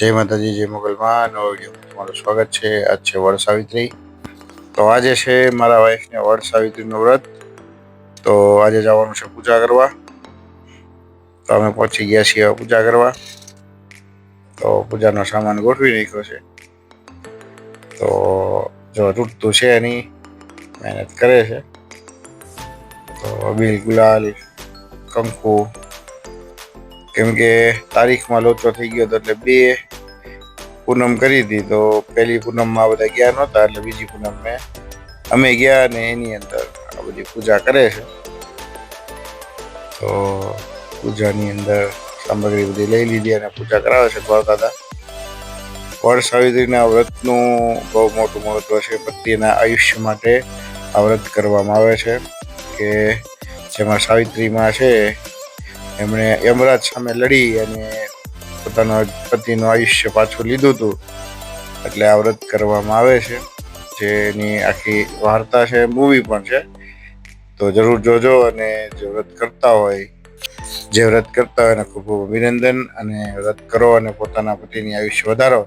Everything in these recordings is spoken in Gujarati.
જય માતાજી, જય મોગલમાં. નવો વીડિયો તમારું સ્વાગત છે. આજ છે વડ સાવિત્રી. તો આજે છે મારા વાઈફને વડ સાવિત્રીનું વ્રત. તો આજે જવાનું છે પૂજા કરવા. તો અમે પહોંચી ગયા છીએ પૂજા કરવા. તો પૂજાનો સામાન ગોઠવી નાખ્યો છે. તો જો તૂટતું છે એની, મહેનત કરે છે. તો બિલ ગુલાલ, કંકુ, કેમ કે તારીખમાં લોચો થઈ ગયો હતો એટલે બે પૂનમ કરી હતી. તો પહેલી પૂનમમાં બધા ગયા નહોતા, એટલે બીજી પૂનમ મેં અમે ગયા અને એની અંદર આ બધી પૂજા કરે છે. તો પૂજાની અંદર સામગ્રી બધી લઈ લીધી અને પૂજા કરાવે છે દાદા વડ સાવિત્રીના વ્રતનું બહુ મોટું મહત્વ છે. પત્નીના આયુષ્ય માટે આ વ્રત કરવામાં આવે છે કે જેમાં સાવિત્રીમાં છે, એમણે યમરાજ સામે લડી અને પોતાનો પતિનું આયુષ્ય પાછું લીધું હતું એટલે આ વ્રત કરવામાં આવે છે. જેની આખી વાર્તા છે, મૂવી પણ છે. તો જરૂર જોજો અને જે વ્રત કરતા હોય, જે વ્રત કરતા હોય એને ખૂબ અભિનંદન અને વ્રત કરો અને પોતાના પતિની આયુષ્ય વધારો.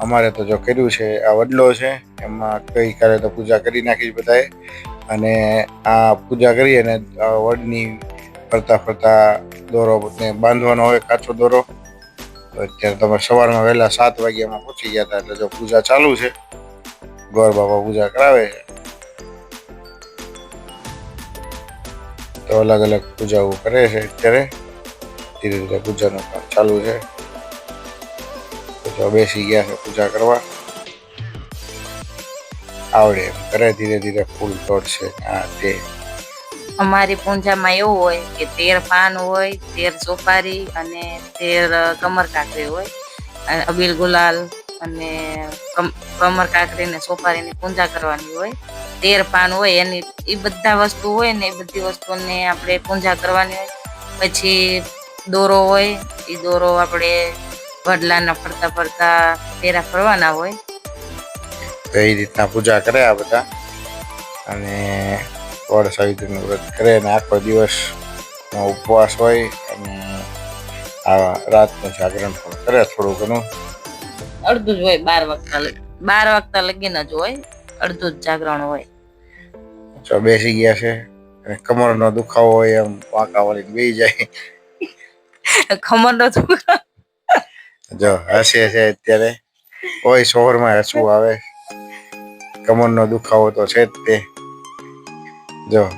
અમારે તો જો કર્યું છે, આ વડલો છે, એમાં ગઈકાલે તો પૂજા કરી નાખી બધાએ. અને આ પૂજા કરી અને વડની ફરતા ફરતા દોરો બાંધવાનો હોય કાચો દોરો. અત્યારે તમે સવારમાં વહેલા સાત વાગ્યામાં પહોંચી ગયા હતા, એટલે જો પૂજા ચાલુ છે, ગોર બાબા પૂજા કરાવે છે. તો અલગ અલગ પૂજાઓ કરે છે અત્યારે, ધીરે ધીરે પૂજાનું કામ ચાલુ છે. તો બેસી ગયા છે પૂજા કરવા. આવડે એમ કરે, ધીરે ધીરે ફૂલ તોડશે, આ તે. અમારી પૂંજામાં એવું હોય કે તેર પાન હોય, તેર સોપારી અને તેર કમર કાકરી હોય. અને અબીલ ગુલાલ અને કમ- કમર કાકરી ને સોપારીની પૂજા કરવાની હોય. તેર પાન હોય એની એ બધા વસ્તુ હોય ને એ બધી વસ્તુને આપણે પૂજા કરવાની હોય. પછી દોરો હોય એ દોરો આપણે વડલાના ફરતા ફરતા ફેરા ફરવાના હોય. તો એ રીતના પૂજા કરે આ બધા. અને વડ સાવિત્રીનું વ્રત કરે અને આખો દિવસ ઉપવાસ હોય અને આ રાતનું જાગરણ પણ કરે થોડું ઘણું. અડધું જ હોય બાર વાગતા બાર વાગતા લગીને જ હોય અડધું જ જાગરણ હોય. જો બેસી ગયા છે અને કમરનો દુખાવો હોય એમ વાંકા વળીને બેસી જાય. કમરનો દુખાવો? જો હસે છે અત્યારે. કોઈ શોહરમાં હસવું આવે. કમરનો દુખાવો તો છે જ તે. જો.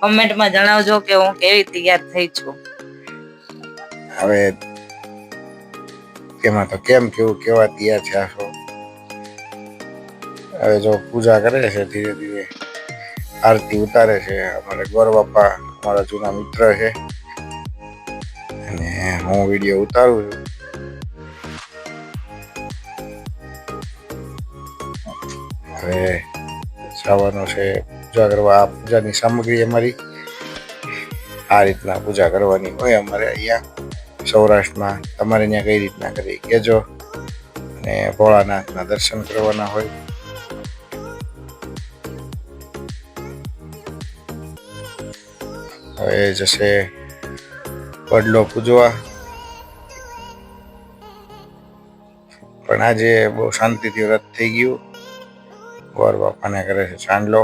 કમેન્ટમાં જણાવજો કે હું કેવી તૈયાર થઈ છું. હવે તેમાં તો કેમ કેવું કેવા તૈયાર છે આખો? હવે જો પૂજા કરે છે ધીરે ધીરે. આરતી ઉતારે છે. અમારે ગોર બાપા અમારા જૂના મિત્ર છે. અને હું વીડિયો ઉતારું છું. હવે જવાનું છે પૂજા કરવા, આ પૂજાની સામગ્રી અમારી આ રીતના પૂજા કરવાની હોય. અમારે અહીંયા સૌરાષ્ટ્રમાં તમારે ત્યાં કઈ રીતના કરી કહેજો અને ભોળાનાથના દર્શન કરવાના હોય. હવે જશે વડલો પૂજવા. પણ આજે બહુ શાંતિથી વ્રત થઈ ગયું. ગોર બાપાને કરે છે ચાંદલો.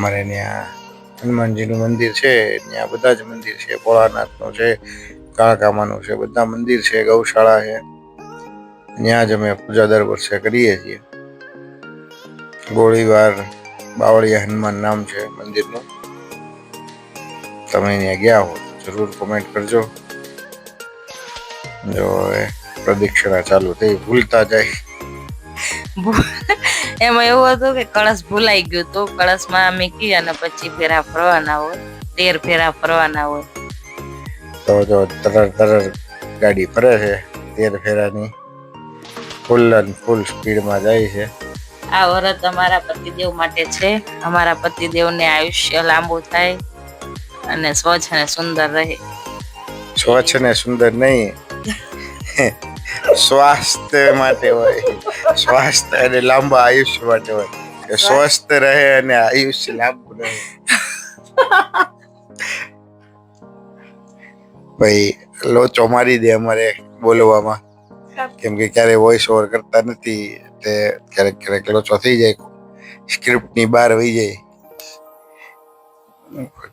અમારે ત્યાં હનુમાનજીનું મંદિર છે, ત્યાં બધા જ મંદિર છે, ભોળાનાથનું છે, કાળકામાનું છે, બધા મંદિર છે, ગૌશાળા છે. ત્યાં જ અમે પૂજા દર વર્ષે કરીએ છીએ. ગોળીવાર બાવળિયા હનુમાન નામ છે મંદિરનું. તમે ત્યાં ગયા હો જરૂર કોમેન્ટ કરજો. જો પ્રદક્ષિણા ચાલુ થઈ, ભૂલતા જાય. એમાં એવું હતું કે કળશ ભૂલાઈ ગયું તો કળશમાં મૂકી અને પછી ફેરા ફરવાના હોય તેર ફેરા ફરવાના હોય. તો જો તરર તરર ગાડી ફરે છે તેર ફેરાની. ફૂલ અને ફૂલ સ્પીડમાં જાય છે. આ વ્રત અમારા પતિદેવ માટે છે. અમારા પતિદેવને આયુષ્ય લાંબુ થાય અને સ્વચ્છ અને સુંદર રહે. સ્વચ્છ ને સુંદર નહીં. સ્વાસ્થ્ય માટે હોય. સ્વાસ્થ્ય અને લાંબા આયુષ્ય માટે હોય. કે સ્વસ્થ રહે અને આયુષ્ય લાંબુ રહે. ભાઈ લોચો મારી દે અમારે બોલવામાં. કેમ કે ક્યારે વોઇસ ઓવર કરતા નથી એટલે ક્યારેક ક્યારેક લોચો થઈ જાય. સ્ક્રિપ્ટની બહાર વહી જાય.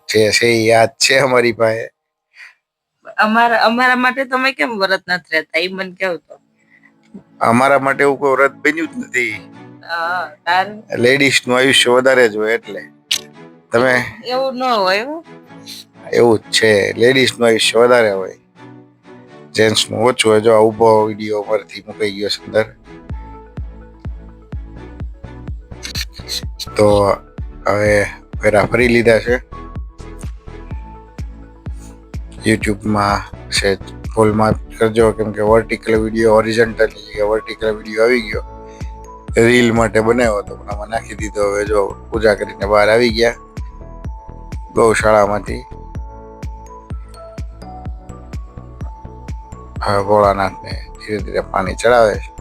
જે છે યાદ છે અમારી પાસે. અમારા અમારા માટે તમે કેમ વ્રત નથી રહેતા? એ મને કેવું તો. અમારા માટે એવું કોઈ વ્રત બન્યું જ નથી. લેડીઝનું આયુષ્ય વધારે જ હોય એટલે. તમે? એવું ન હોય એવું? જ છે. લેડીઝનું આયુષ્ય વધારે હોય. જેન્ટ્સનું ઓછું હોય. જો આ ઊભો વીડિયો પરથી મૂકાઈ ગયો અંદર. તો હવે ફેરા ફરી લીધા છે. યુટ્યુબમાં છે. ફૂલમાં કરજો, કેમ કે vertical video originally vertical video આવી ગયો. રીલ માટે બનાવ્યો તો પણ આમાં નાખી દીધો. હવે જો પૂજા કરીને બહાર આવી ગયા. ગૌશાળામાંથી હવે ભોળાનાથને ધીરે ધીરે પાણી ચડાવે છે.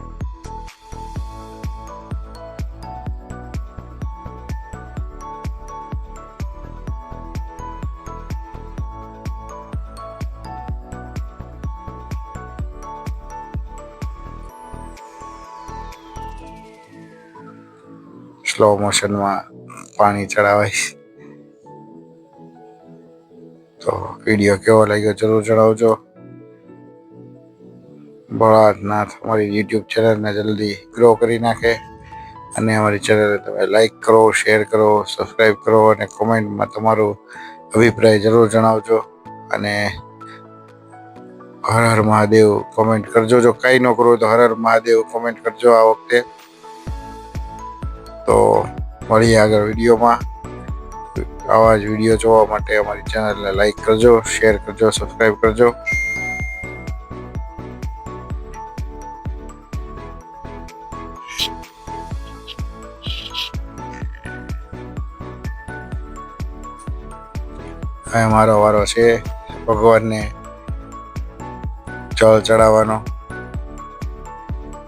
સ્લો મોશનમાં પાણી ચડાવાય. તો વીડિયો કેવો લાગ્યો જરૂર જણાવજો. ભોળાનાથ અમારી યુટ્યુબ ચેનલને જલ્દી ગ્રો કરી નાખે. અને અમારી ચેનલને તમે લાઈક કરો શેર કરો સબસ્ક્રાઈબ કરો અને કોમેન્ટમાં તમારો અભિપ્રાય જરૂર જણાવજો. અને હર હર મહાદેવ કોમેન્ટ કરજો. જો કાંઈ ન કરો તો હર હર મહાદેવ કોમેન્ટ કરજો આ વખતે. તો મળીએ આગળ વિડીયોમાં. આવા જ વીડિયો જોવા માટે અમારી ચેનલને લાઈક કરજો શેર કરજો સબસ્ક્રાઈબ કરજો. હવે મારો વારો છે, ભગવાનને જળ ચડાવવાનો.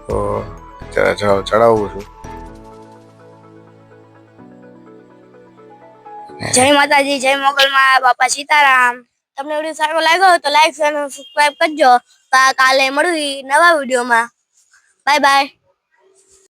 તો જળ ચડાવું છું. જય માતાજી, જય મોગલમાં, બાપા સીતારામ. તમને વીડિયો સારો લાગ્યો તો લાઈક અને સબસ્ક્રાઇબ કરજો. કાલે મળવી નવા વિડીયોમાં બાય બાય